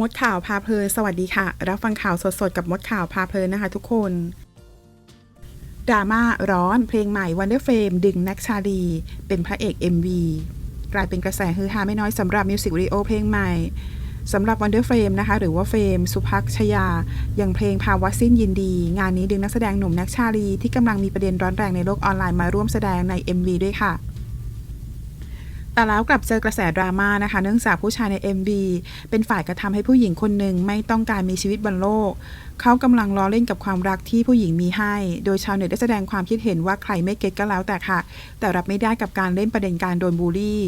มดข่าวพาเพลินสวัสดีค่ะ รับฟังข่าวสดๆ กับมดข่าวพาเพลินนะคะทุกคนดราม่าร้อนเพลงใหม่ Wonder Fame ดึงน็กชาลี เป็นพระเอก MV กลายเป็นกระแสฮือฮาไม่น้อยสำหรับมิวสิกวิดีโอเพลงใหม่สำหรับ Wonder Fame นะคะ หรือว่าเฟรมสุภักชยา อย่างเพลงภาวะสิ้นยินดี งานนี้ดึงนักแสดงหนุ่มน็กชาลี ที่กำลังมีประเด็นร้อนแรงในโลกออนไลน์มาร่วมแสดงใน MV ด้วยค่ะ แต่แล้วกลับเจอกระแสดราม่านะคะ เนื่องจากผู้ชายใน MV เป็นฝ่ายกระทำให้ผู้หญิงคนหนึ่งไม่ต้องการมีชีวิตบนโลก เขากำลังล้อเล่นกับความรักที่ผู้หญิงมีให้ โดยชาวเน็ตได้แสดงความคิดเห็นว่าใครไม่เก็ตก็แล้วแต่ค่ะ แต่รับไม่ได้กับการเล่นประเด็นการโดนบูลลี่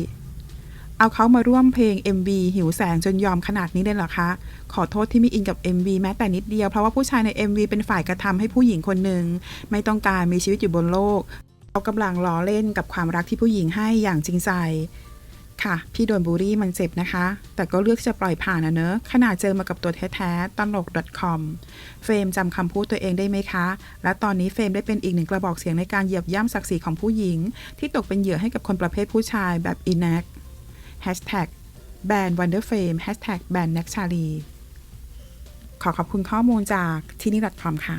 เอาเขามาร่วมเพลง MV หิวแสงจนยอมขนาดนี้เลยเหรอคะ ขอโทษที่ไม่อินกับ MV แม้แต่นิดเดียว เพราะว่าผู้ชายใน MV เป็นฝ่ายกระทำให้ผู้หญิงคนหนึ่งไม่ต้องการมีชีวิตอยู่บนโลก เขากำลังล้อเล่นกับความรักที่ผู้หญิงให้อย่างจริงใจ ค่ะ พี่โดนบูลลี่มันเจ็บนะคะ แต่ก็เลือกจะปล่อยผ่านนะเนอะขนาดเจอมากับตัวแท้ๆตลก .com เฟรมจำคำพูดตัวเองได้ไหมคะ และตอนนี้เฟรมได้เป็นอีกหนึ่งกระบอกเสียงในการเหยียบย่ำศักดิ์ศรีของผู้หญิง ที่ตกเป็นเหยื่อให้กับคนประเภทผู้ชายแบบอินัก Hashtag แบน Wonder Fame Hashtag แบน n น็กชาลีขอขอบคุณข้อมูลจากที่นี่ .com ค่ะ